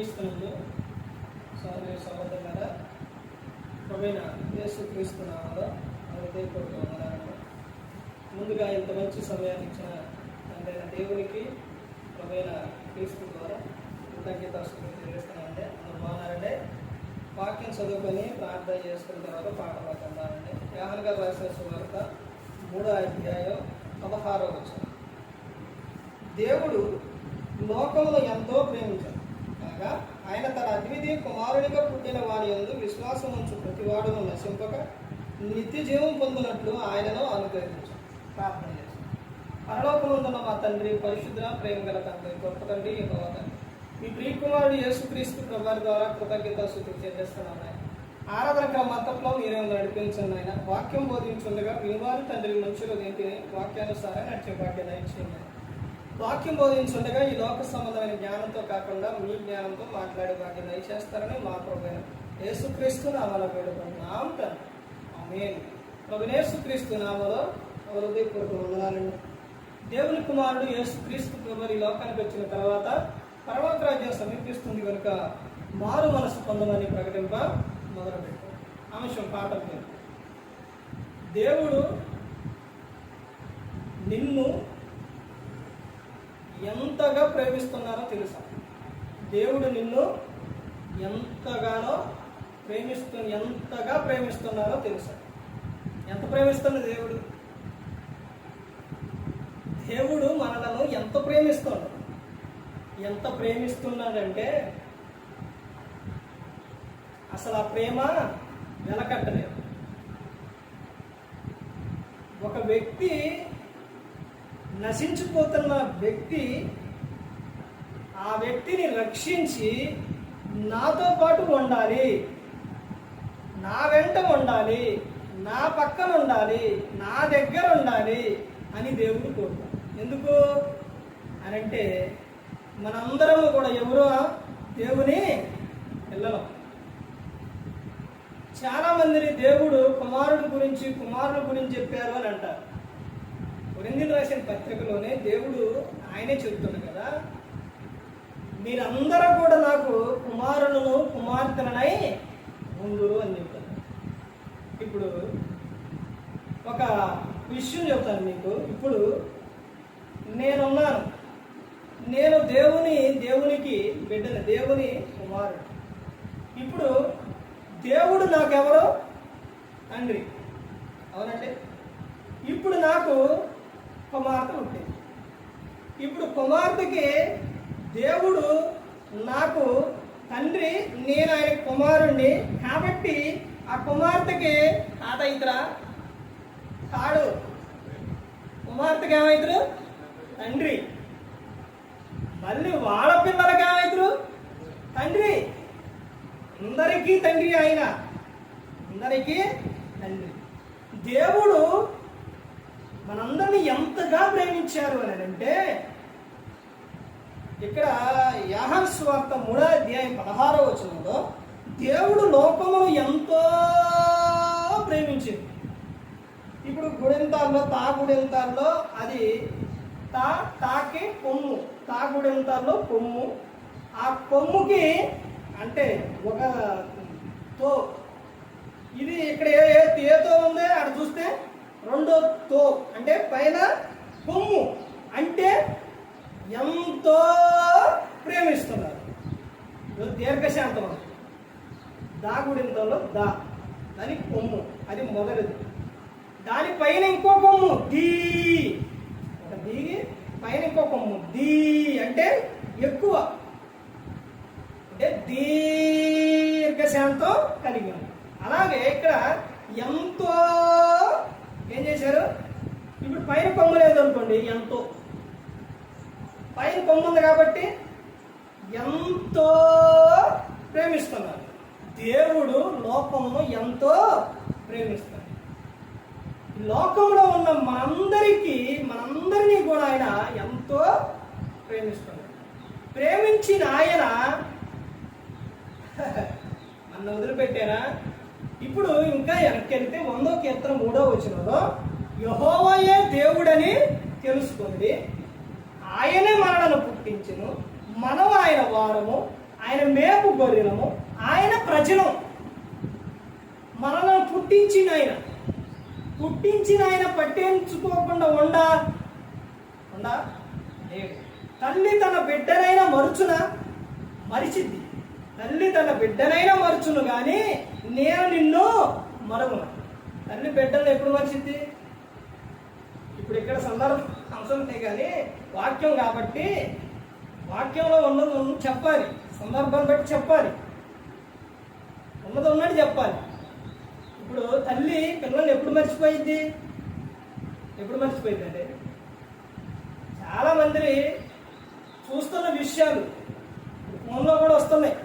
క్రీస్తునందు సోదరి సహోదరుల ప్రవీణ యేసు క్రీస్తు హృదయపూర్వక ముందుగా ఇంత మంచి సమయాన్ని ఇచ్చిన అంటే దేవునికి ప్రవీణ క్రీస్తు ద్వారా కృతజ్ఞత తెలియజేస్తున్నానండి. అందరూ బాగున్నారండి? వాక్యం చదువుకొని ప్రార్థన చేసుకున్న తర్వాత పాట పాడుతున్నానండి యాహన్ గారు రాసిన సువార్త మూడో అధ్యాయం పదహారో వచ్చిన దేవుడు లోకంలో ఎంతో ప్రేమ అద్వితీయ పుట్టిన వారి యందు విశ్వాసం ఉంచు ప్రతి వాడును నశింపక నిత్య జీవం పొందినట్లు ఆయనను అనుగ్రహించు. ప్రార్థన చేస్తాం. పరలోకముందున్న మా తండ్రి పరిశుద్ధ ప్రేమ గల తండ్రి గొప్ప తండ్రి ఎక్కువ తండ్రి. మీ ప్రియకుమారుడు యేసుక్రీస్తు ప్రభారి ద్వారా కృతజ్ఞత స్థుతి చేస్తున్నాను ఆయన ఆరాధన క్రమంతట్లో మీరే నడిపించండి ఆయన. వాక్యం బోధించుండగా వినివారు తండ్రి మనుషులు ఏంటి వాక్యానుసారం నడిచే భాగ్యం ఇచ్చింది వాక్యం బోధించుండగా ఈ లోక సంబంధమైన జ్ఞానంతో కాకుండా మీ జ్ఞానంతో మాట్లాడే వాటిని దయచేస్తారని మా ప్రభుత్వం యేసుక్రీస్తు నామలో వేడుకుంటున్నాం తండ్రి. ఆమేన్. ప్రభు యేసుక్రీస్తు నామలో హృదయపూర్వక వందనాలండి. దేవుని కుమారుడు యేసుక్రీస్తు ప్రభు ఈ లోకానికి వచ్చిన తర్వాత పర్వత రాజ్యం సమీపిస్తుంది కనుక మారు మనసు పొందమని ప్రకటింప మొదలుపెట్టాం అంశం పాట పేరు దేవుడు నిన్ను ఎంతగా ప్రేమిస్తున్నారో తెలుసా? దేవుడు నిన్ను ఎంతగానో ప్రేమిస్తు ఎంతగా ప్రేమిస్తున్నారో తెలుసా? ఎంత ప్రేమిస్తున్న దేవుడు? దేవుడు మనలను ఎంత ప్రేమిస్తున్నాడు ఎంత ప్రేమిస్తున్నాడంటే అసలు ఆ ప్రేమ వెలకట్టలేదు. ఒక వ్యక్తి నశించిపోతున్న వ్యక్తి ఆ వ్యక్తిని రక్షించి నాతో పాటు ఉండాలి. నా వెంట ఉండాలి. నా పక్కన ఉండాలి. నా దగ్గర ఉండాలి అని దేవుడు కోరుతాడు. ఎందుకు? అని అంటే మనందరము కూడా ఎవరో దేవుని పిల్లలం. చాలామందిని దేవుడు కుమారుడు గురించి కుమారుడు గురించి చెప్పారు అని అంటారు. కొరిందీలు రాసిన పత్రికలోనే దేవుడు ఆయనే చెబుతున్నాడు కదా మీరందరూ కూడా నాకు కుమారులను కుమార్తెలనై ముందు అని చెప్తారు. ఇప్పుడు ఒక విషయం చెప్తాను మీకు. ఇప్పుడు నేనున్నాను. నేను దేవుని దేవునికి బిడ్డను దేవుని కుమారుడు. ఇప్పుడు దేవుడు నాకెవరో? తండ్రి. అవునండి. ఇప్పుడు నాకు కుమార్తె ఉండేది ఇప్పుడు కుమార్తెకి దేవుడు నాకు తండ్రి నేను ఆయన కుమారుణ్ణి కాబట్టి ఆ కుమార్తెకి తాత ఇతరా తాడు. కుమార్తెకి ఏమైతురు తండ్రి. మళ్ళీ వాళ్ళ పిల్లలకి ఏమైతురు తండ్రి. అందరికీ తండ్రి ఆయన. అందరికీ తండ్రి. దేవుడు మనందరినీ ఎంతగా ప్రేమించారు అని అంటే ఇక్కడ యాహన్ స్వార్థ మూడో అధ్యాయం పదహారో వచనంలో దేవుడు లోకమును ఎంతో ప్రేమించింది ఇప్పుడు గుడెంతాల్లో తాగుడెంతాల్లో అది తా తాకి కొమ్ము తాగుడెంతాల్లో కొమ్ము ఆ కొమ్ముకి అంటే ఒక తో ఇది ఇక్కడ ఏ ఏ- ఏతో ఉంది? అక్కడ చూస్తే రెండో తో అంటే పైన కొమ్ము అంటే ఎంతో ప్రేమిస్తున్నారు. దీర్ఘశాంతం దాగుడింతలో దా దాని కొమ్ము. అది మొదటిది దానిపైన ఇంకో కొమ్ము. దీ. ఒక దిగి పైన ఇంకో కొమ్ము. దీ అంటే ఎక్కువ. అంటే దీర్ఘశాంతం కలిగి ఉంది. అలాగే ఇక్కడ ఎంతో ఏం చేశారు? ఇప్పుడు పైన కొమ్ము లేదనుకోండి ఎంతో. పైన కొమ్మ ఉంది కాబట్టి ఎంతో ప్రేమిస్తున్నారు. దేవుడు లోకమును ఎంతో ప్రేమిస్తాడు. లోకంలో ఉన్న మనందరికీ మనందరినీ కూడా ఆయన ఎంతో ప్రేమిస్తున్నాడు ప్రేమించిన ఆయన నన్ను వదిలిపెట్టారా? ఇప్పుడు ఇంకా వెనక్కి వెళ్తే వందో కీర్తన మూడో వచ్చినలో యహోవయే దేవుడని తెలుసుకోండి ఆయనే మనలను పుట్టించును మనం ఆయన వారము ఆయన మేపు గొర్రెలము ఆయన ప్రజలు. మనలను పుట్టించిన ఆయన. పుట్టించిన ఆయన పట్టించుకోకుండా ఉండా? ఉండా? తల్లి తన బిడ్డనైనా మరుచున? మరిచింది తల్లి తన బిడ్డనైనా మరుచును కానీ నేను నిన్ను మరవను. తల్లి బిడ్డను ఎప్పుడు మరిచిద్ది? ఇప్పుడు ఇక్కడ సందర్భం అంశం కానీ వాక్యం కాబట్టి వాక్యంలో ఉన్నది ఉన్న చెప్పాలి. సందర్భాన్ని బట్టి చెప్పాలి. ఉన్నది ఉన్నట్టు చెప్పాలి. ఇప్పుడు తల్లి పిల్లల్ని ఎప్పుడు మర్చిపోయింది ఎప్పుడు మర్చిపోయింది అంటే చాలా మంది చూస్తున్న విషయాలు ఫోన్లో కూడా వస్తున్నాయి.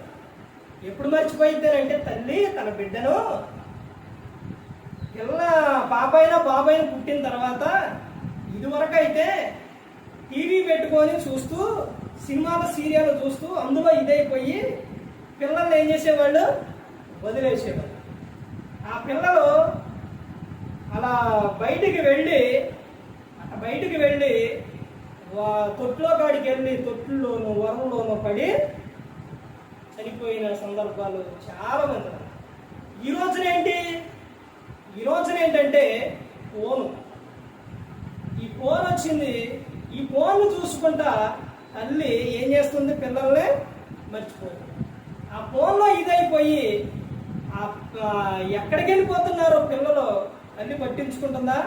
ఎప్పుడు మర్చిపోయింది అంటే తల్లి తన బిడ్డను పిల్ల పాపైనా బాబాయిన పుట్టిన తర్వాత ఇదివరకు అయితే టీవీ పెట్టుకొని చూస్తూ సినిమాల సీరియల్ చూస్తూ అందులో ఇదైపోయి పిల్లల్ని ఏం చేసేవాళ్ళు? వదిలేసేవాళ్ళు. ఆ పిల్లలు అలా బయటికి వెళ్ళి అట్లా బయటికి వెళ్ళి తొట్లో కాడికి వెళ్ళి తొట్టులోను వరంలోనూ పడి చనిపోయిన సందర్భాలు చాలా మంది ఈ రోజున ఏంటి ఈ రోజున ఏంటంటే ఫోను. ఈ ఫోన్ వచ్చింది. ఈ ఫోన్ చూసుకుంటా తల్లి ఏం చేస్తుంది? పిల్లల్ని మర్చిపోతుంది. ఆ ఫోన్లో ఇదైపోయి ఎక్కడికి వెళ్ళిపోతున్నారో పిల్లలు తల్లి పట్టించుకుంటుందా?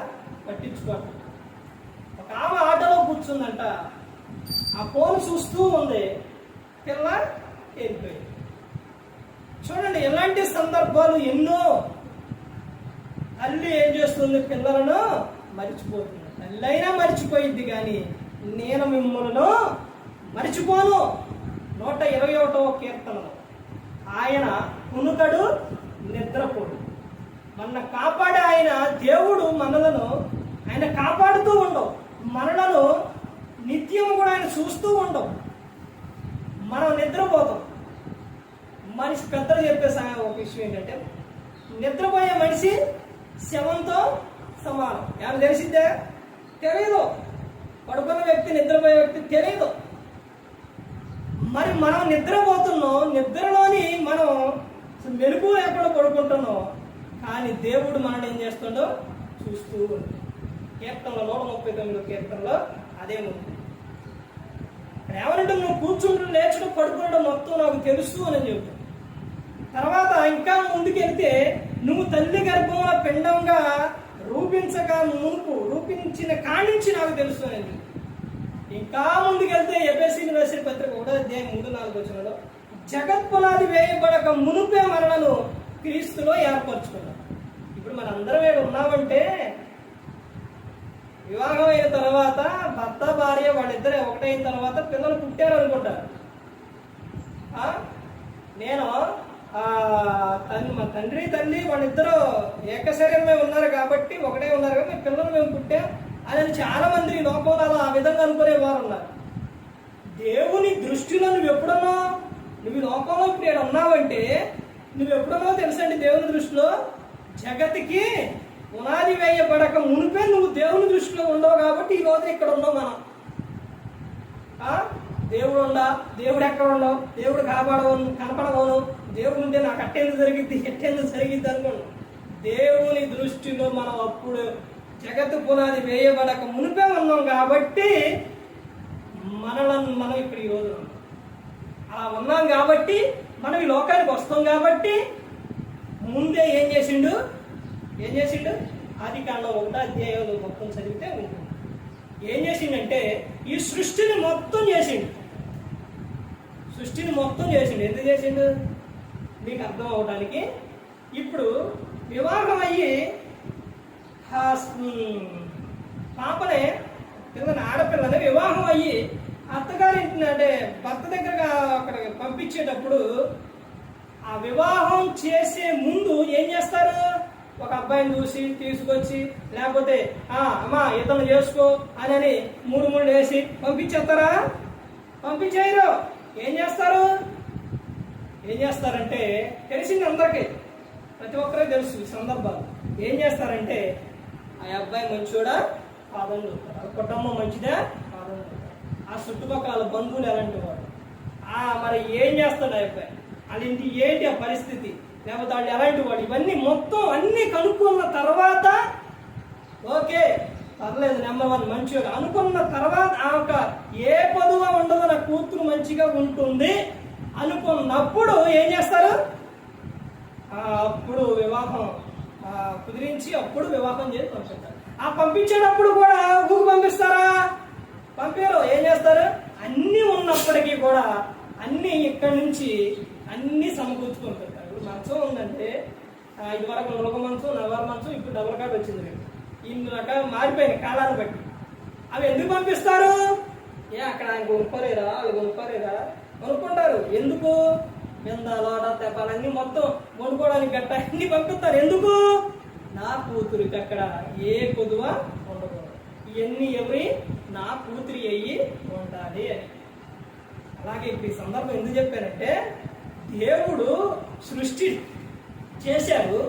పట్టించుకోవట్లేదు. ఒక ఆమె ఆటోలో కూర్చుందంట. ఆ ఫోన్ చూస్తూ ఉంది. పిల్ల వెళ్ళిపోయింది చూడండి ఎలాంటి సందర్భాలు ఎన్నో తల్లి ఏం చేస్తుంది? పిల్లలను మరిచిపోతుంది తల్లి అయినా మరిచిపోయింది కానీ నేను మిమ్మల్ని మరిచిపోను. నూట ఇరవై ఒకటవ కీర్తనలో ఆయన కునుకడు నిద్రపోడు. మన కాపాడే ఆయన దేవుడు మనలను ఆయన కాపాడుతూ ఉండవు. మనలను నిత్యం కూడా ఆయన చూస్తూ ఉండవు. మనం నిద్రపోతాం. మనిషి పెద్దలు చెప్పే ఒక విషయం ఏంటంటే నిద్రపోయే మనిషి శవంతో సమానం. ఏమైనా తెలిసిందే? తెలియదు పడుకున్న వ్యక్తి నిద్రపోయే వ్యక్తి తెలియదు మరి మనం నిద్రపోతున్నాం నిద్రలోని మనం మెరుపు లేకుండా పడుకుంటున్నాం. కానీ దేవుడు మనం ఏం చేస్తుండో చూస్తూ ఉన్నాడు. కీర్తనలో నూట ముప్పై తొమ్మిదో కీర్తనలో అదే ఉంది. ఇక్కడ ఏమనంటే నువ్వు కూర్చుంటూ లేచడం పడుకోవడం మొత్తం నాకు తెలుసు అని చెప్తాను తర్వాత ఇంకా ముందుకెళ్తే నువ్వు తల్లి గర్భంలో పిండంగా రూపించక మునుపు రూపించిన కాణించి నాకు తెలుస్తుంది. ఇంకా ముందుకెళ్తే ఎబెసిని యూనివర్సిటీ పత్రిక కూడా అధ్యాయం మూడు నాలుగు వచ్చినలో జగత్పునాది వేయబడక మునుపే మనలను క్రీస్తులో ఏర్పరచుకున్నాం. ఇప్పుడు మన అందరం ఏడు ఉన్నామంటే వివాహం అయిన తర్వాత భర్త భార్య వాళ్ళిద్దరే ఒకటైన తర్వాత పిల్లలు పుట్టారు అనుకుంటారు నేను మా తండ్రి తల్లి వాళ్ళిద్దరూ ఏకశరీరమే ఉన్నారు కాబట్టి ఒకటే ఉన్నారు కాబట్టి పిల్లలు మేము పుట్టాం. అని చాలా మంది ఈ లోకంలో అలా ఆ విధంగా అనుకునే వారు ఉన్నారు. దేవుని దృష్టిలో నువ్వు ఎప్పుడన్నా నువ్వు లోకంలో ఇప్పుడు ఇక్కడ ఉన్నావంటే నువ్వు ఎప్పుడన్నా తెలుసండి దేవుని దృష్టిలో? జగతికి పునాది వేయబడక మునిపే నువ్వు దేవుని దృష్టిలో ఉండవు కాబట్టి ఈ రోజు ఇక్కడ ఉన్నావు మనం. దేవుడు ఉండా దేవుడు ఎక్కడ ఉండవు దేవుడు కాపాడవను కనపడవను దేవుడు ఉంటే నాకు అట్టేందుకు జరిగింది ఎట్టేందుకు జరిగిద్ది అనుకోను. దేవుని దృష్టిలో మనం అప్పుడు జగత్తు పునాది వేయబడక మునిపే ఉన్నాం కాబట్టి మనలను మనం ఇక్కడ ఈరోజు ఉన్నాం. అలా ఉన్నాం కాబట్టి మనం ఈ లోకానికి వస్తాం కాబట్టి ముందే ఏం చేసిండు? ఏం చేసిండు? ఆది కాండం ఒకటి అధ్యాయం మొత్తం చదివితే ఉంటుంది. ఏం చేసిండంటే ఈ సృష్టిని మొత్తం చేసిండు. సృష్టిని మొత్తం చేసిండు. ఎందుకు చేసిండు? మీకు అర్థం అవడానికి ఇప్పుడు వివాహం అయ్యి ఆ పాపనే కింద ఆడపిల్లని వివాహం అయ్యి అత్తగారింటిని అంటే భర్త దగ్గరగా అక్కడ పంపించేటప్పుడు ఆ వివాహం చేసే ముందు ఏం చేస్తారు? ఒక అబ్బాయిని చూసి తీసుకొచ్చి లేకపోతే ఆ అమ్మా ఇతను చేసుకో అని అని మూడు మూడు వేసి పంపించేస్తారా? పంపించేయరు. ఏం చేస్తారు? ఏం చేస్తారంటే తెలిసింది అందరికీ. ప్రతి ఒక్కరికి తెలుసు ఈ సందర్భాలు. ఏం చేస్తారంటే ఆ అబ్బాయి మంచోడా? పాదం చూస్తారు ఆ కుటుంబం మంచిదా? పాదం ఆ చుట్టుపక్కల బంధువులు ఎలాంటి వాడు? ఆ మరి ఏం చేస్తాడు ఆ అబ్బాయి? వాళ్ళ ఇంటి ఏంటి ఆ పరిస్థితి? లేకపోతే వాళ్ళు ఎలాంటి వాడు? ఇవన్నీ మొత్తం అన్ని కనుక్కున్న తర్వాత ఓకే పర్లేదు నెంబర్ వన్ మంచిగా అనుకున్న తర్వాత ఆ ఏ పదువా ఉండదు నా కూతురు మంచిగా ఉంటుంది. అనుకున్నప్పుడు ఏం చేస్తారు? అప్పుడు వివాహం కుదిరించి అప్పుడు వివాహం చేసి పంపిస్తారు. ఆ పంపించేటప్పుడు కూడా ఊరు పంపిస్తారా? పంపారు. ఏం చేస్తారు? అన్నీ ఉన్నప్పటికీ కూడా అన్నీ ఇక్కడి నుంచి అన్నీ సమకూర్చుకొని పెడతారు ఇప్పుడు మంచం ఉందంటే ఇది వరకు నులక మంచం నవర మంచం ఇప్పుడు డబుల్ కార్డ్ వచ్చింది. మీకు ఇన్ని రకాలు మారిపోయినాయి కాలాన్ని బట్టి. అవి ఎందుకు పంపిస్తారు? ఏ అక్కడ ఆయన కొనుక్కోలేరా వాళ్ళు కొనుక్కోలేరా కొనుక్కుంటారు. ఎందుకు? బింద లోట తెపాలన్నీ మొత్తం కొనుక్కోవడానికి గట్ట అన్ని పంపిస్తారు. ఎందుకు? నా కూతురికి అక్కడ ఏ కొదువ ఉండకూడదు. ఇవన్నీ ఎవరి? నా కూతురి అయ్యి ఉండాలి అని. అలాగే ఇప్పుడు ఈ సందర్భం ఎందుకు చెప్పానంటే దేవుడు సృష్టి చేశారు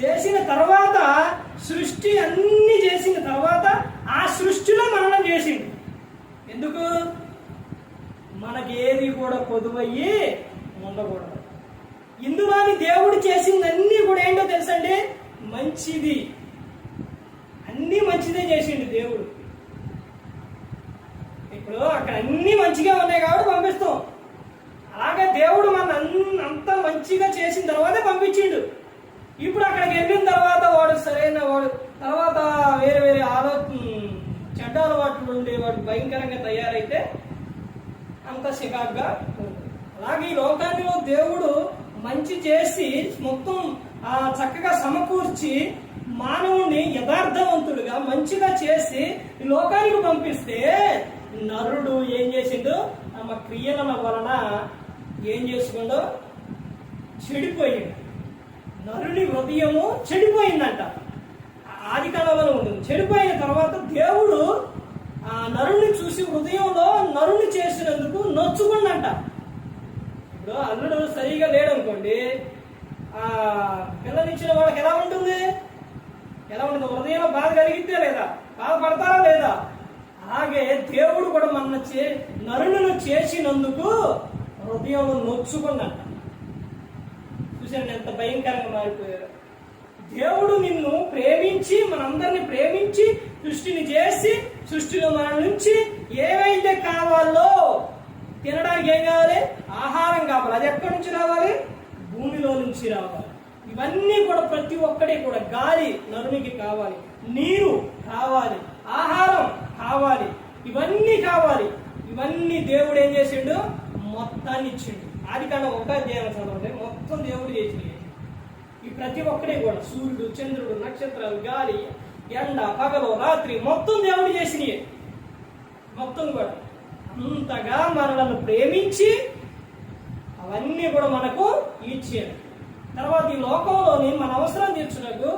చేసిన తర్వాత సృష్టి అన్ని చేసిన తర్వాత ఆ సృష్టిలో మననం చేసిండు. ఎందుకు? మనకి ఏది కూడా పొదువయ్యి ఉండకూడదు. ఇందులోని దేవుడు చేసిందన్నీ కూడా ఏంటో తెలుసండి? మంచిది. అన్నీ మంచిదే చేసిండు దేవుడు. ఇప్పుడు అక్కడ అన్ని మంచిగా ఉన్నాయి కాబట్టి పంపిస్తాం. అలాగే దేవుడు మన అంత మంచిగా చేసిన తర్వాతే పంపించిండు. ఇప్పుడు అక్కడికి వెళ్ళిన తర్వాత వాడు సరైన వాడు. తర్వాత వేరే వేరే ఆలోచన చెడ్డ అలవాట్లు ఉండే వాడు భయంకరంగా తయారైతే అంత సికాగ్గా అలాగే ఈ లోకాన్ని దేవుడు మంచి చేసి మొత్తం ఆ చక్కగా సమకూర్చి మానవుణ్ణి యథార్థవంతుడిగా మంచిగా చేసి ఈ లోకానికి పంపిస్తే నరుడు ఏం చేసిండు? తమ క్రియల వలన ఏం చేసుకుండో? చెడిపోయాడు. నరుని హృదయము చెడిపోయిందంట. ఆది కాలంలో ఉంది. చెడిపోయిన తర్వాత దేవుడు ఆ నరుణ్ణి చూసి హృదయంలో నరుణ్ణి చేసినందుకు నొచ్చుకుండంట. ఇప్పుడు అల్లుడు సరిగా లేడనుకోండి ఆ పిల్లనిచ్చిన వాళ్ళకి ఎలా ఉంటుంది? ఎలా ఉంటుంది? హృదయంలో బాధ కలిగితే లేదా? బాధపడతారా లేదా? అలాగే దేవుడు కూడా మన చే నరులను చేసినందుకు హృదయంలో నొచ్చుకుందంట చూసాను ఎంత భయంకరంగా మారిపోయారు. దేవుడు నిన్ను ప్రేమించి మనందరిని ప్రేమించి సృష్టిని చేసి సృష్టిలో మన నుంచి ఏవైతే కావాలో తినడానికి ఏం కావాలి? ఆహారం కావాలి. అది ఎక్కడి నుంచి రావాలి? భూమిలో నుంచి రావాలి. ఇవన్నీ కూడా ప్రతి ఒక్కటి కూడా గాలి నరునికి కావాలి. నీరు కావాలి. ఆహారం కావాలి. ఇవన్నీ కావాలి. ఇవన్నీ దేవుడు ఏం చేసిండు? మొత్తాన్ని ఇచ్చిండు. ఆది కన్నా ఒక్క అధ్యాయం చదవండి. మొత్తం దేవుడు చేసిండు ఈ ప్రతి ఒక్కడే కూడా సూర్యుడు చంద్రుడు నక్షత్రాలు గాలి ఎండ పగలు రాత్రి మొత్తం దేవుడు చేసినవి మొత్తం కూడా అంతగా మనలను ప్రేమించి అవన్నీ కూడా మనకు ఇచ్చాడు. తర్వాత ఈ లోకంలోని మన అవసరం తీర్చుటకు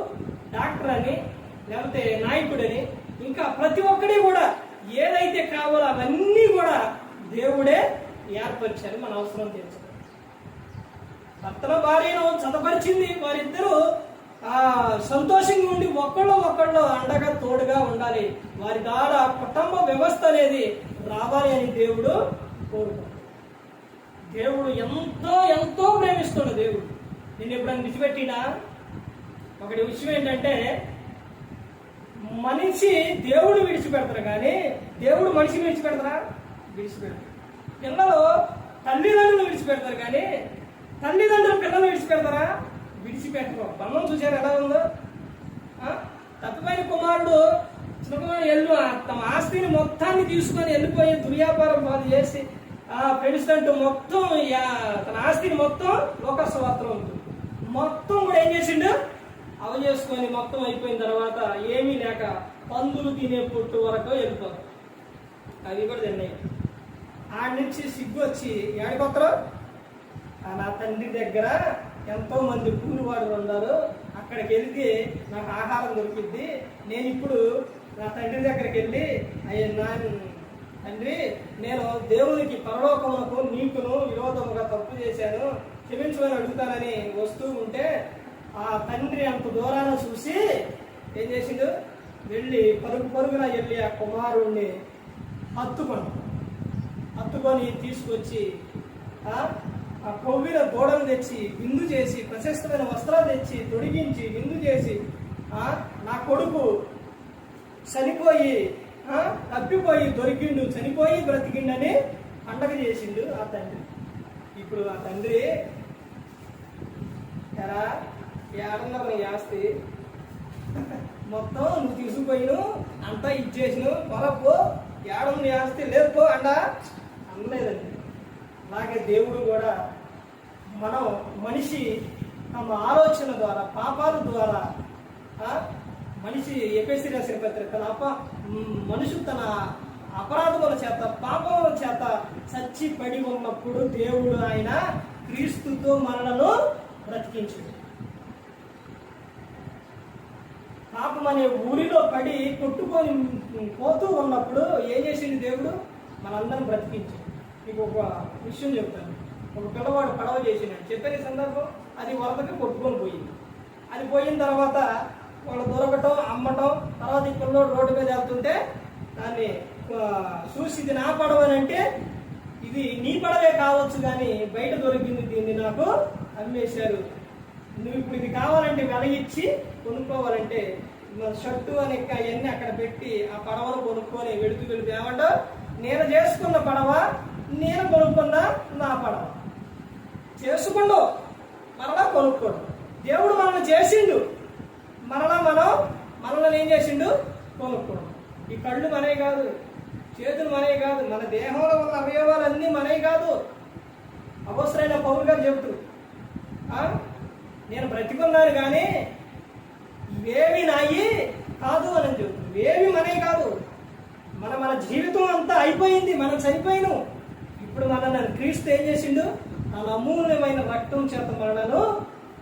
డాక్టర్ అని లేకపోతే నాయకుడని ఇంకా ప్రతి ఒక్కడి కూడా ఏదైతే కావాలో అవన్నీ కూడా దేవుడే ఏర్పరిచారు మన అవసరం తీర్చు భర్తల భార్యను చదపరిచింది వారిద్దరూ ఆ సంతోషంగా ఉండి ఒక్కళ్ళు ఒక్కళ్ళు అండగా తోడుగా ఉండాలి. వారి ద్వారా కుటుంబ వ్యవస్థ అనేది రావాలి అని దేవుడు కోరుకుంటాడు. దేవుడు ఎంతో ఎంతో ప్రేమిస్తున్నాడు దేవుడు. నేను ఎప్పుడైనా విడిచిపెట్టినా? ఒకటి విషయం ఏంటంటే మనిషి దేవుడు విడిచిపెడతారు కానీ దేవుడు మనిషిని విడిచిపెడతారా విడిచిపెడతారు పిల్లలు తల్లిదండ్రులు విడిచిపెడతారు కానీ తల్లిదండ్రులు పిల్లలు విడిచిపెడతారా? విడిచిపెట్టరు. బంధం చూసారు ఎలా ఉందో? ఆ? తప్పిపోయిన కుమారుడు చిన్నపిల్లలు ఎల్లు. తమ ఆస్తిని మొత్తాన్ని తీసుకొని వెళ్ళిపోయి దుర్వ్యాపారం పాలు చేసి ఆ మొత్తం యా- తన ఆస్తిని మొత్తం లోక స్వాత్రం ఉంటుంది. మొత్తం కూడా ఏం చేసిండు? అవ చేసుకొని మొత్తం అయిపోయిన తర్వాత ఏమీ లేక పందులు తినే పొట్టు వరకు వెళ్ళిపోతారు. అవి కూడా తిన్నాయి. ఆడి నుంచి సిగ్గు వచ్చి ఏడిపోతారు నా తండ్రి దగ్గర ఎంతో మంది కూలివాడు ఉన్నారు. అక్కడికి వెళ్తే నాకు ఆహారం దొరికింది. నేను ఇప్పుడు నా తండ్రి దగ్గరికి వెళ్ళి అయ్యా నా తండ్రి నేను దేవునికి పరలోకమునకు నీకును విరోధముగా తప్పు చేశాను. క్షమించమని అడుగుతానని వస్తూ ఉంటే ఆ తండ్రి అంత దూరాన చూసి ఏం చేసిండు? వెళ్ళి పరుగు పరుగున వెళ్ళి ఆ కుమారుణ్ణి హత్తుకొని హత్తుకొని తీసుకొచ్చి ఆ ఆ కొవ్విన తెచ్చి విందు చేసి ప్రశస్తమైన వస్త్రాలు తెచ్చి తొడిగించి విందు చేసి నా కొడుకు చనిపోయి తప్పిపోయి దొరికిండు చనిపోయి బ్రతికిండని పండగ చేసిండు ఆ తండ్రి. ఇప్పుడు ఆ తండ్రి ఎరా ఏడన్నర నీ ఆస్తి. మొత్తం నువ్వు తీసుకుపోయిను అంతా ఇచ్చేసిను పొలపు ఏడం నీ ఆస్తి లేదు పో అండ. అనలేదండి. అలాగే దేవుడు కూడా మనం మనిషి తమ ఆలోచన ద్వారా పాపాల ద్వారా మనిషి ఎపేసి రాసిన పత్రిక తన అప మనుషు తన అపరాధముల చేత పాపముల చేత చచ్చి పడి ఉన్నప్పుడు దేవుడు ఆయన క్రీస్తుతో మనలను బ్రతికించాడు. పాపం అనే ఊరిలో పడి కొట్టుకొని పోతూ ఉన్నప్పుడు ఏం చేసింది దేవుడు? మనందరం బ్రతికించాడు. మీకు ఒక విషయం చెప్తాను. ఒక పిల్లవాడు పడవ చేసినాడు. చెప్పిన సందర్భం అది వరదకి కొట్టుకొని పోయింది. అది పోయిన తర్వాత వాళ్ళు దొరకటం అమ్మటం తర్వాత ఈ పిల్లోడు రోడ్డు మీద వెళ్తుంటే దాన్ని చూసి ఇది నా పడవ అని అంటే ఇది నీ పడవే కావచ్చు కానీ బయట దొరికింది దీన్ని నాకు అమ్మేశారు. నువ్వు ఇప్పుడు ఇది కావాలంటే వెల ఇచ్చి కొనుక్కోవాలంటే షర్టు అని అవన్నీ అక్కడ పెట్టి ఆ పడవను కొనుక్కొని వెళుతూ వెళుతూ ఏమంటో నేను చేసుకున్న పడవ నేను కొనుక్కున్న నా పడవ. చేసుకుండు మరలా కొనుక్కోడు. దేవుడు మనల్ని చేసిండు. మరలా మనం మనల్ని ఏం చేసిండు? కొనుక్కోడు. ఈ కళ్ళు మనవి కాదు చేతులు మనవి కాదు మన దేహంలో ఉన్న అవయవాలన్నీ మనవి కాదు. అవసరమైన పౌరు గారు చెబుతూ నేను బ్రతికున్నాను కానీ ఇవేవి నాయి కాదు అని చెబుతుంది ఇవేవి మనవి కాదు. మన మన జీవితం అంతా అయిపోయింది మనం చనిపోయినాం. ఇప్పుడు మన క్రీస్తు ఏం చేసిండు? తన అమూల్యమైన రక్తం చేత మరణను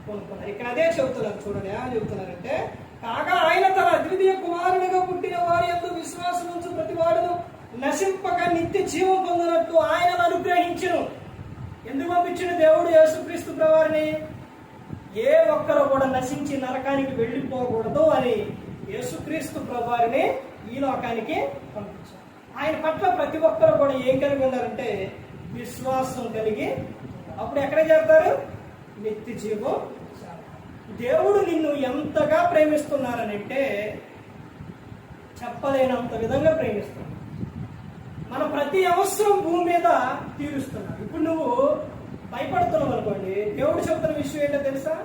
కొనుక్కున్నారు. ఇక్కడ అదే చెబుతున్నారు చూడండి ఏమని చెబుతున్నారంటే కాగా ఆయన తన అద్వితీయ కుమారునిగా పుట్టిన వారి ఎందు విశ్వాసం ఉంచు ప్రతి వాడును నశింపక నిత్య జీవం పొందినట్టు ఆయన అనుగ్రహించను. ఎందుకు పంపించిన? దేవుడు యేసుక్రీస్తు ప్రవారిని ఏ ఒక్కరు కూడా నశించి నరకానికి వెళ్ళిపోకూడదు అని యేసుక్రీస్తు ప్రభువారిని ఈ లోకానికి పంపించారు. ఆయన పట్ల ప్రతి ఒక్కరు కూడా ఏం కలిగి ఉన్నారంటే విశ్వాసం కలిగి అప్పుడు ఎక్కడ చేస్తారు? నిత్య జీవం దేవుడు నిన్ను ఎంతగా ప్రేమిస్తున్నారనంటే చెప్పలేనంత విధంగా ప్రేమిస్తున్నాడు. మన ప్రతి అవసరం భూమి మీద తీరుస్తున్నాడు. ఇప్పుడు నువ్వు భయపడుతున్నావు అనుకోండి దేవుడు చెప్తున్న విషయం ఏంటో తెలుసా?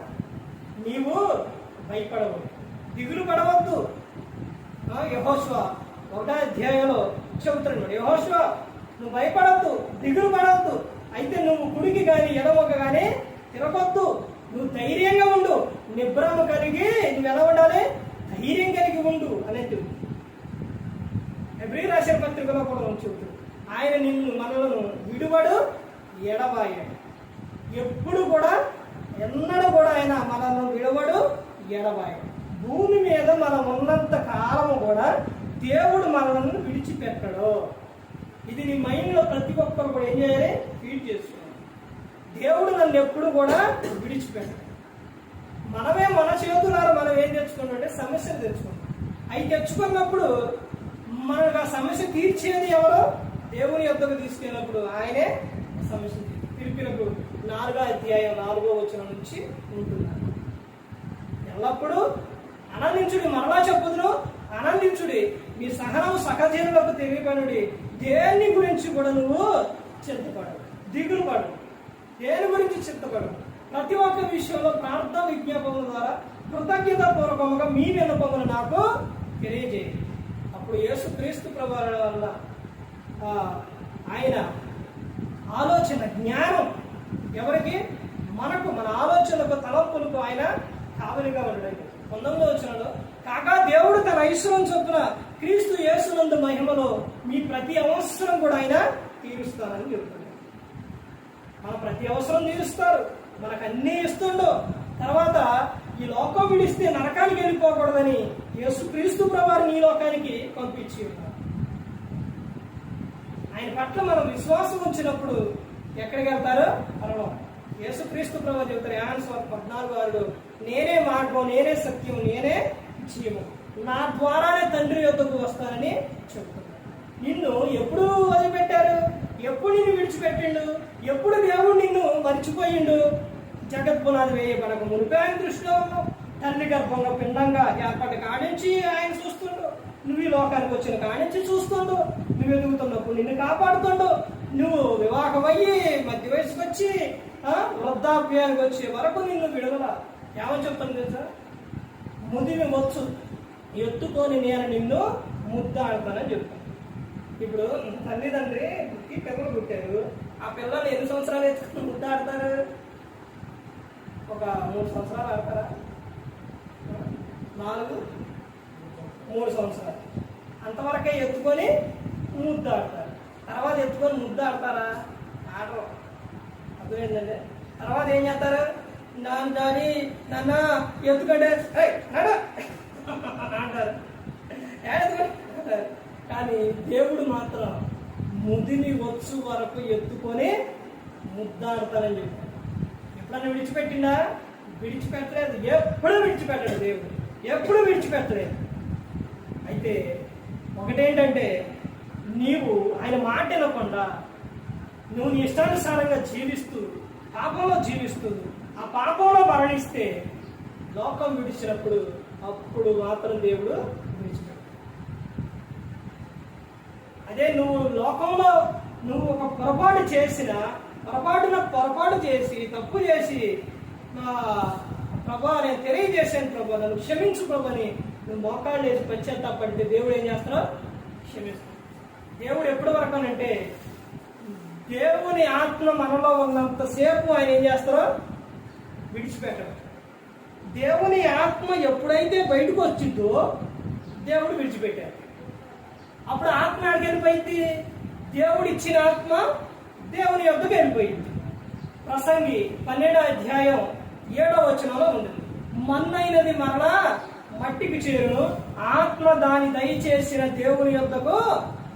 నీవు భయపడవద్దు. దిగులు పడవద్దు. యహోశ్వ ఒకటో అధ్యాయంలో చెబుతున్నాడు. యహోశ్వ నువ్వు భయపడవద్దు దిగులు పడవద్దు అయితే నువ్వు కుడికి కానీ ఎడమొక కానీ తిరగొద్దు. నువ్వు ధైర్యంగా ఉండు. నిబ్రహం కలిగి నువ్వు ఎలా ఉండాలి? ధైర్యం కలిగి ఉండు అనేది ఎబ్రి రాసిన పత్రికలో కూడా మనం ఆయన నిన్ను మనలను విడువడు ఎడబాయాడు. ఎప్పుడు కూడా ఎన్నడూ కూడా ఆయన మనల్ని విడవడు ఎడబాయడు. భూమి మీద మనం ఉన్నంత కాలము కూడా దేవుడు మనల్ని విడిచిపెట్టడు. ఇది నీ మైండ్లో ప్రతి ఒక్కరు కూడా ఏం చేయాలి? ఫీడ్ చేసుకోవాలి దేవుడు నన్ను ఎప్పుడు కూడా విడిచిపెట్టడు. మనమే మన చేతులారా మనం ఏం తెచ్చుకున్నాం అంటే సమస్యలు తెచ్చుకున్నాం. అవి తెచ్చుకున్నప్పుడు మనకు ఆ సమస్య తీర్చేది ఎవరు? దేవుని యొద్దకు తీసుకెళ్ళినప్పుడు ఆయనే సమస్య తీర్పినప్పుడు నాలుగో అధ్యాయం నాలుగో వచనం నుంచి ఉంటున్నారు ఎల్లప్పుడూ ఆనందించుడి మరలా చెప్పుదును ఆనందించుడి. మీ సహనం సహజనులకు తెలియపనుడి. దేని గురించి కూడా నువ్వు చింతపడు దిగులు పడు దేని గురించి చింతపడు ప్రతి ఒక్క విషయంలో ప్రార్థన విజ్ఞాపముల ద్వారా కృతజ్ఞత పూర్వకముగా మీ విన్నపములు నాకు తెలియజేయండి అప్పుడు యేసు క్రీస్తు ప్రభావాల వల్ల ఆయన ఆలోచన జ్ఞానం ఎవరికి? మనకు మన ఆలోచనలకు తలంపులకు ఆయన కావలిగా ఉండడం పంతొమ్మిదో వచ్చినలో కాగా దేవుడు తన ఐశ్వరం చొప్పున క్రీస్తు యేసునందు మహిమలో మీ ప్రతి అవసరం కూడా ఆయన తీరుస్తానని చెప్తున్నాడు. మన ప్రతి అవసరం తీరుస్తారు. మనకు అన్నీ ఇస్తుండో. తర్వాత ఈ లోకం విడిస్తే నరకానికి వెళ్ళిపోకూడదని యేసు క్రీస్తు ఈ లోకానికి పంపించి ఉన్నారు. ఆయన పట్ల మనం విశ్వాసం ఉంచినప్పుడు ఎక్కడికి వెళ్తారు? పరలోకం. యేసుక్రీస్తు ప్రభావ చెబుతారు యాన్స్ పద్నాలుగు వారు నేనే మార్గం నేనే సత్యం నేనే జీవం నా ద్వారానే తండ్రి యొక్కకు వస్తానని చెబుతున్నాడు నిన్ను ఎప్పుడు వదిలిపెట్టారు? ఎప్పుడు నిన్ను విడిచిపెట్టిండు? ఎప్పుడు దేవుడు నిన్ను మర్చిపోయిండు? జగత్పునాది పునాది మనకు మునిపే ఆయన దృష్టిలో ఉన్నావు. తల్లి గర్భంలో పిండంగా ఏర్పడి కానించి ఆయన చూస్తుండు. నువ్వు ఈ లోకానికి వచ్చిన కానించి చూస్తుండు. నువ్వు ఎదుగుతున్నప్పుడు నిన్ను కాపాడుతుండు. నువ్వు వివాహమయ్యి మధ్య వయసుకు వచ్చి వృద్ధాప్యానికి వచ్చే వరకు నిన్ను విడుదల. ఏమని చెప్తాను తెలుసా? ముదిమి వచ్చు ఎత్తుకొని నేను నిన్ను ముద్దాడతానని చెప్తాను ఇప్పుడు తల్లిదండ్రి పుట్టి పిల్లలు పుట్టారు. ఆ పిల్లలు ఎన్ని సంవత్సరాలు ఎత్తుకుని ముద్దాడతారు? ఒక మూడు సంవత్సరాలు ఆడతారా? నాలుగు? మూడు సంవత్సరాలు. అంతవరకే ఎత్తుకొని ముద్దాడతారు. తర్వాత ఎత్తుకొని ముద్దాడతారా? ఆడరు. అర్థమైందండి? తర్వాత ఏం చేస్తారు? నాన్న దాని నాన్న. ఎత్తుకంటే అంటారు కానీ దేవుడు మాత్రం ముదిని వచ్చు వరకు ఎత్తుకొని ముద్దాడతానని చెప్పాడు. ఎప్పుడన్నా విడిచిపెట్టిందా విడిచిపెట్టలేదు. ఎప్పుడు విడిచిపెట్టడు దేవుడు. ఎప్పుడు విడిచిపెట్టలేదు. అయితే ఒకటేంటంటే నీవు ఆయన మాట వినకుండా నువ్వు నీ ఇష్టానుసారంగా జీవిస్తూ పాపంలో జీవిస్తూ ఆ పాపంలో మరణిస్తే లోకం విడిచినప్పుడు అప్పుడు మాత్రం దేవుడు విడిచిపెట్టాడు అదే నువ్వు లోకంలో నువ్వు ఒక పొరపాటు చేసిన పొరపాటున పొరపాటు చేసి తప్పు చేసి నా ప్రభా నేను తెలియజేశాను ప్రభా నన్ను క్షమించు ప్రభని నువ్వు మోకాళ్ళు వేసి పశ్చాత్తాపడితే దేవుడు ఏం చేస్తాడు? క్షమిస్తాడు. దేవుడు ఎప్పటి వరకు అంటే దేవుని ఆత్మ మనలో ఉన్నంతసేపు ఆయన ఏం చేస్తారో విడిచిపెట్టడం దేవుని ఆత్మ ఎప్పుడైతే బయటకు వచ్చిందో దేవుడు విడిచిపెట్టాడు. అప్పుడు ఆత్మ ఎక్కడికి వెళ్ళిపోయింది? దేవుడు ఇచ్చిన ఆత్మ దేవుని యొక్కకు వెళ్ళిపోయింది. ప్రసంగి పన్నెండో అధ్యాయం ఏడో వచనంలో ఉంది. మన్నైనది మరలా మట్టికి చేరును ఆత్మ దాని దయచేసిన దేవుని యొక్కకు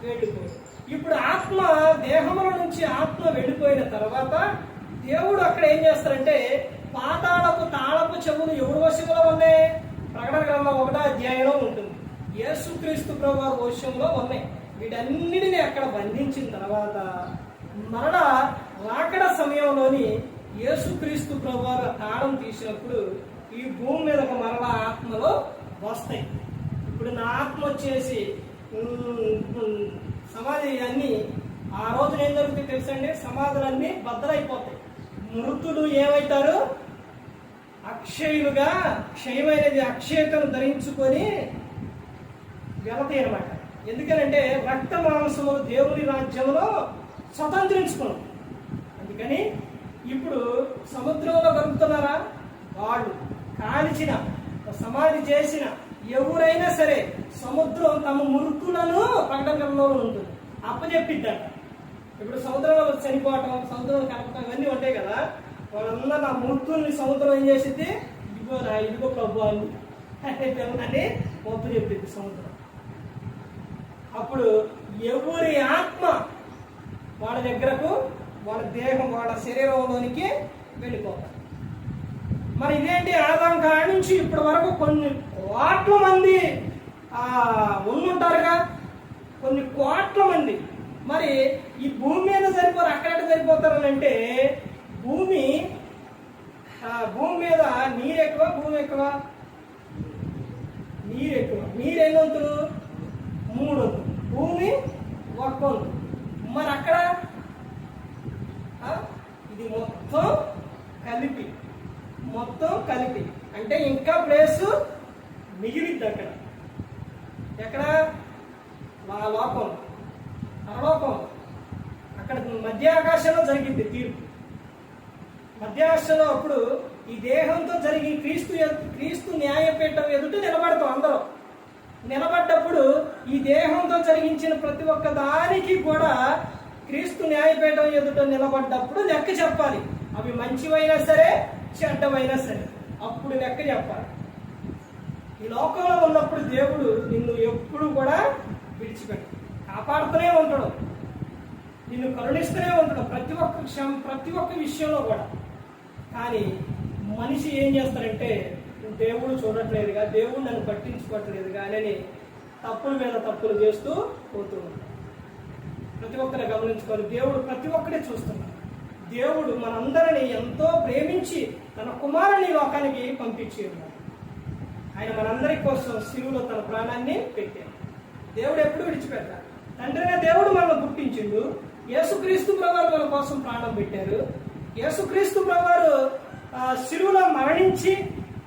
వెళ్ళిపోయింది. ఇప్పుడు ఆత్మ దేహముల నుంచి ఆత్మ వెళ్ళిపోయిన తర్వాత దేవుడు అక్కడ ఏం చేస్తారంటే పాతాళపు తాళపు చెవులు ఎవరు వశంలో ఉన్నాయి ప్రకటన గ్రంథం ఒకటో అధ్యాయంలో ఉంటుంది. యేసుక్రీస్తు ప్రభు వారి వశంలో ఉన్నాయి వీటన్నిటిని అక్కడ బంధించిన తర్వాత మరణ రాకడ సమయంలోని యేసుక్రీస్తు ప్రభు వారు తాళం తీసినప్పుడు ఈ భూమి మీద ఒక మరణ ఆత్మలో వస్తాయి. ఇప్పుడు నా ఆత్మ వచ్చేసి సమాధి అన్ని ఆ రోజున ఏం జరుగుతుంది తెలుసండి సమాధులన్నీ బద్దలైపోతాయి మృతుడు ఏమవుతారు అక్షయులుగా క్షయమైనది అక్షయతను ధరించుకొని వెళతాయి అనమాట ఎందుకనంటే రక్త మాంసములు దేవుని రాజ్యంలో స్వతంత్రించుకున్నాం. అందుకని ఇప్పుడు సముద్రంలో బతుకుతున్నారా వాళ్ళు కాల్చిన సమాధి చేసిన ఎవరైనా సరే సముద్రం తమ మురుకులను ప్రకటనలో ఉంటుంది. అప్పచెప్పిద్దంట ఇప్పుడు సముద్రంలో చనిపోవటం సముద్రం కలపటం ఇవన్నీ ఉంటాయి కదా. వాళ్ళందరూ నా మూర్తుల్ని సముద్రం ఏం చేసింది? ఇదిగో రా ఇదిగో ప్రభు అని. అని మొత్తం చెప్పింది సముద్రం. అప్పుడు ఎవరి ఆత్మ వాళ్ళ దగ్గరకు వాళ్ళ దేహం వాళ్ళ శరీరంలోనికి వెళ్ళిపోతారు. మరి ఇదేంటి? ఆదాం కాడి నుంచి ఇప్పటి వరకు కొన్ని కోట్ల మంది ఆ, ఉండుంటారుగా కొన్ని కోట్ల మంది. మరి ఈ భూమి మీద సరిపోరు అక్కడ సరిపోతారని అంటే భూమి ఆ, భూమి మీద నీరు ఎక్కువ భూమి ఎక్కువ? నీరు ఎక్కువ. నీరు ఎన్ని వంతులు? మూడు వంతులు. భూమి ఒక్క వంతు. మరి అక్కడ? ఇది మొత్తం కలిపి మొత్తం కలిపి. అంటే ఇంకా ప్లేస్ మిగిలిద్ది అక్కడ. ఎక్కడ? మా లోకం పరలోకం అక్కడ మధ్య ఆకాశంలో జరిగింది తీర్పు. మధ్య అప్పుడు ఈ దేహంతో జరిగి క్రీస్తు క్రీస్తు న్యాయపీఠం ఎదుట నిలబడతాం అందరం. నిలబడ్డప్పుడు ఈ దేహంతో జరిగించిన ప్రతి ఒక్క దానికి కూడా క్రీస్తు న్యాయపీఠం ఎదుట నిలబడ్డప్పుడు లెక్క చెప్పాలి. అవి మంచివైనా సరే చెడ్డమైనా సరే. అప్పుడు లెక్క చెప్పాలి. ఈ లోకంలో ఉన్నప్పుడు దేవుడు నిన్ను ఎప్పుడు కూడా విడిచిపెట్టు కాపాడుతూనే ఉంటాడు. నిన్ను కరుణిస్తూనే ఉంటాడు. ప్రతి ఒక్క క్షమ ప్రతి ఒక్క విషయంలో కూడా. కానీ మనిషి ఏం చేస్తారంటే దేవుడు చూడట్లేదుగా దేవుడు నన్ను పట్టించుకోవట్లేదుగా అని తప్పుల మీద తప్పులు చేస్తూ పోతూ ప్రతి ఒక్కరిని గమనించుకోవాలి దేవుడు ప్రతి ఒక్కరే చూస్తున్నాడు. దేవుడు మనందరిని ఎంతో ప్రేమించి తన కుమారుని లోకానికి పంపించి ఉన్నాడు. ఆయన మనందరి కోసం శివులో తన ప్రాణాన్ని పెట్టాడు. దేవుడు ఎప్పుడు విడిచిపెట్టాడు. తండ్రిగా దేవుడు మనల్ని గుర్తించిండు. యేసుక్రీస్తు ప్రభావం మన కోసం ప్రాణం పెట్టారు. యేసుక్రీస్తు ప్రభువారు శిరువులో శిలువలో మరణించి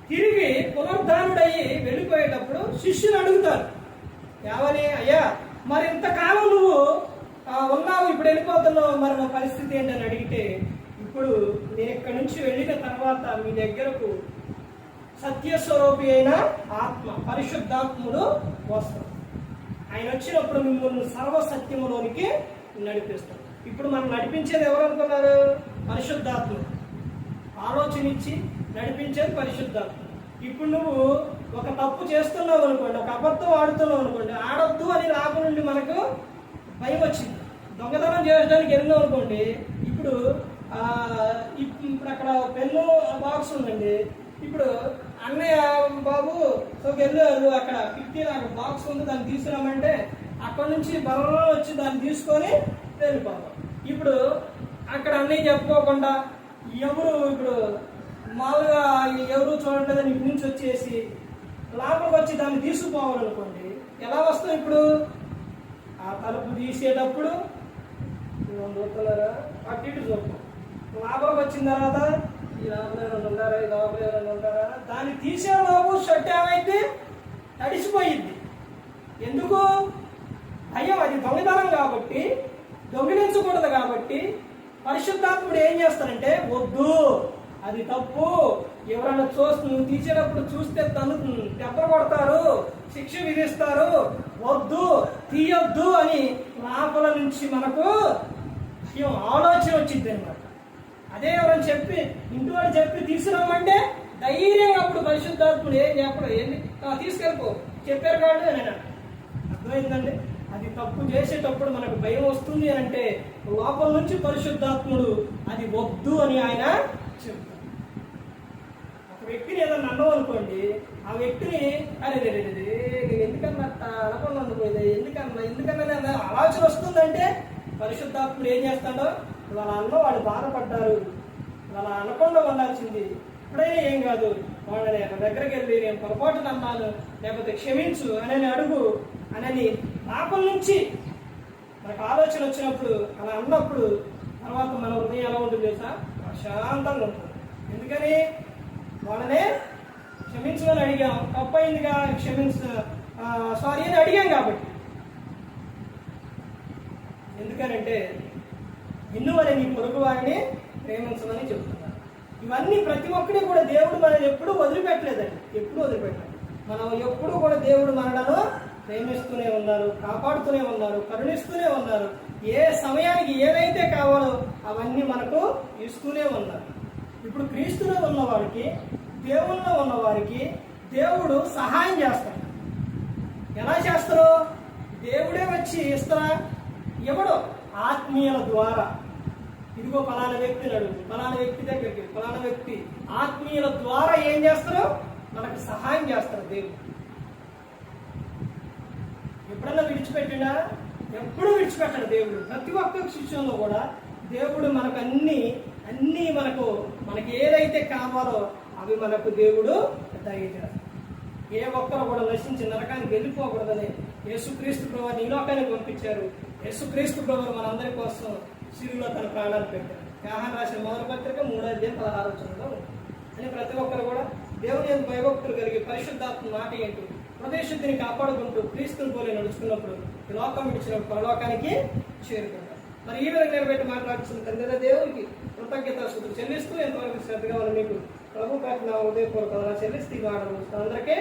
తిరిగి పునరుద్ధానుడయ్యి వెళ్ళిపోయేటప్పుడు శిష్యులు అడుగుతారు ఏమని అయ్యా మరి ఇంతకాలం నువ్వు ఉన్నావు ఇప్పుడు వెళ్ళిపోతున్నావు మరి నా పరిస్థితి ఏంటని అడిగితే ఇప్పుడు నేను ఇక్కడి నుంచి వెళ్ళిన తర్వాత మీ దగ్గరకు సత్యస్వరూపి అయిన ఆత్మ పరిశుద్ధాత్ముడు వస్తాడు. ఆయన వచ్చినప్పుడు మిమ్మల్ని సర్వసత్యములోనికి నడిపిస్తాడు. ఇప్పుడు మనం నడిపించేది ఎవరు అనుకున్నారు? పరిశుద్ధాత్మ ఆలోచన ఇచ్చి నడిపించేది పరిశుద్ధాత్మ ఇప్పుడు నువ్వు ఒక తప్పు చేస్తున్నావు అనుకోండి ఒక అబద్ధం ఆడుతున్నావు అనుకోండి ఆడొద్దు అని లాభం నుండి మనకు భయం వచ్చింది. దొంగతనం చేయడానికి వెళ్ళినావు అనుకోండి ఇప్పుడు ఇప్- ఇప్పుడు అక్కడ పెన్ను బాక్స్ ఉందండి ఇప్పుడు అన్నయ్య బాబు సో వెళ్ళారు అక్కడ ఫిఫ్టీ అక్కడ బాక్స్ ఉంది దాన్ని తీసుకురామంటే అక్కడ నుంచి బలంలో వచ్చి దాన్ని తీసుకొని వెళ్ళిపోతాం. ఇప్పుడు అక్కడ అన్నీ చెప్పుకోకుండా ఎవరు ఇప్పుడు మామూలుగా ఎవరు చూడలేదని ఇటు నుంచి వచ్చేసి లోపలికి వచ్చి దాన్ని తీసుకుపోవాలనుకోండి ఎలా వస్తాం ఇప్పుడు? ఆ తలుపు తీసేటప్పుడు చూస్తున్నారా అటు ఇటు చూస్తాం లోపలికి వచ్చిన తర్వాత ఈ లోపల ఎవరైనా ఉంటారా ఈ లోపల ఎవరైనా ఉంటారా దాన్ని తీసే లోపు షర్ట్ ఏమైతే తడిసిపోయింది. ఎందుకు? భయం అది దొంగతనం కాబట్టి దొంగిలించకూడదు కాబట్టి పరిశుద్ధాత్ముడు ఏం చేస్తాడంటే వద్దు అది తప్పు. ఎవరైనా చూస్తు నువ్వు తీసేటప్పుడు చూస్తే తను దెబ్బ కొడతారు శిక్ష విధిస్తారు. వద్దు తీయొద్దు అని లోపల నుంచి మనకు భయం ఆలోచన వచ్చింది అనమాట అదే ఎవరైనా చెప్పి ఇంటి వాడు చెప్పి తీసుకురామంటే ధైర్యంగా అప్పుడు పరిశుద్ధాత్ముడు ఏం చెప్పడం. ఏంటి తీసుకెళ్ళిపో. చెప్పారు కాబట్టి అని అర్థమైందండి? అది తప్పు చేసేటప్పుడు మనకు భయం వస్తుంది అని అంటే లోపల నుంచి పరిశుద్ధాత్ముడు అది వద్దు అని ఆయన చెప్తాడు. ఒక వ్యక్తిని ఏదన్నా అన్నాం అనుకోండి ఆ వ్యక్తిని అరే రే నేను ఎందుకన్నా అనకుండా అనుకోలేదు ఎందుకన్నా ఎందుకన్నా ఆలోచన వస్తుందంటే పరిశుద్ధాత్ముడు ఏం చేస్తాడో వాళ్ళ అన్న వాళ్ళు బాధపడ్డారు. వాళ్ళ అనకుండా ఉండాల్సింది ఇప్పుడైనా ఏం కాదు. వాళ్ళని అక్కడ దగ్గరికి వెళ్ళి నేను పొరపాటున అన్నాను లేకపోతే క్షమించు అని అడుగు. అని పాపం నుంచి మనకు ఆలోచన వచ్చినప్పుడు అలా అన్నప్పుడు తర్వాత మన హృదయం ఎలా ఉంటుంది తెలుసా? ప్రశాంతంగా ఉంటుంది. ఎందుకని? వాళ్ళనే క్షమించమని అడిగాం. తప్పైందిగా క్షమించ సారీ అని అడిగాం కాబట్టి. ఎందుకనంటే నిన్ను వల్ల నీ పొరుగు వారిని ప్రేమించమని చెప్తున్నారు. ఇవన్నీ ప్రతి ఒక్కటి కూడా దేవుడు మనల్ని ఎప్పుడూ వదిలిపెట్టలేదండి. ఎప్పుడూ వదిలిపెట్టాలి మనం ఎప్పుడూ కూడా దేవుడు మనలను ప్రేమిస్తూనే ఉన్నారు కాపాడుతూనే ఉన్నారు కరుణిస్తూనే ఉన్నారు. ఏ సమయానికి ఏదైతే కావాలో అవన్నీ మనకు ఇస్తూనే ఉన్నారు. ఇప్పుడు క్రీస్తులో ఉన్నవారికి దేవుల్లో ఉన్నవారికి దేవుడు సహాయం చేస్తాడు. ఎలా చేస్తారు దేవుడే వచ్చి ఇస్తారా ఎవడో? ఆత్మీయుల ద్వారా. ఇదిగో ఫలానా వ్యక్తిని అడుగు ఫలానా వ్యక్తి దగ్గరికి ఫలానా వ్యక్తి ఆత్మీయుల ద్వారా ఏం చేస్తారు మనకు సహాయం చేస్తారు దేవుడు. ఎప్పుడన్నా విడిచిపెట్టినా ఎప్పుడు విడిచిపెట్టడు దేవుడు. ప్రతి ఒక్క శిష్యంలో కూడా దేవుడు మనకు అన్ని అన్ని మనకు మనకి ఏదైతే కావాలో అవి మనకు దేవుడు దయచేస్తాడు. ఏ ఒక్కరు కూడా నశించి నరకానికి వెళ్ళిపోకూడదని యేసుక్రీస్తు ప్రభు ఈ లోకానికి పంపించారు. యేసుక్రీస్తు ప్రభు మనందరి కోసం సిరిలో తన ప్రాణాలు పెట్టారు. వ్యాహాన్ రాసిన మొదటి పత్రిక మూడో అధ్యాయం పదహారు వచనంలో అని ప్రతి ఒక్కరు కూడా దేవుని భయభక్తులు కలిగి పరిశుద్ధాత్మ మాట ఏంటి? ప్రదేశుద్ధిని కాపాడుకుంటూ క్రీస్తుని పోలే నడుచుకున్నప్పుడు లోకం ఇచ్చిన పరలోకానికి చేరుకుంటారు మరి ఈ విధంగా నిలబెట్టి మాట్లాడుతున్న తండ్రి దేవునికి కృతజ్ఞత శుద్ధి చెల్లిస్తూ ఎంతవరకు శ్రద్ధగా ఉన్న మీకు ప్రభు పట్ల నా ఉదయపూర్వకంగా చెల్లిస్తూ ఈ మాట అందరికీ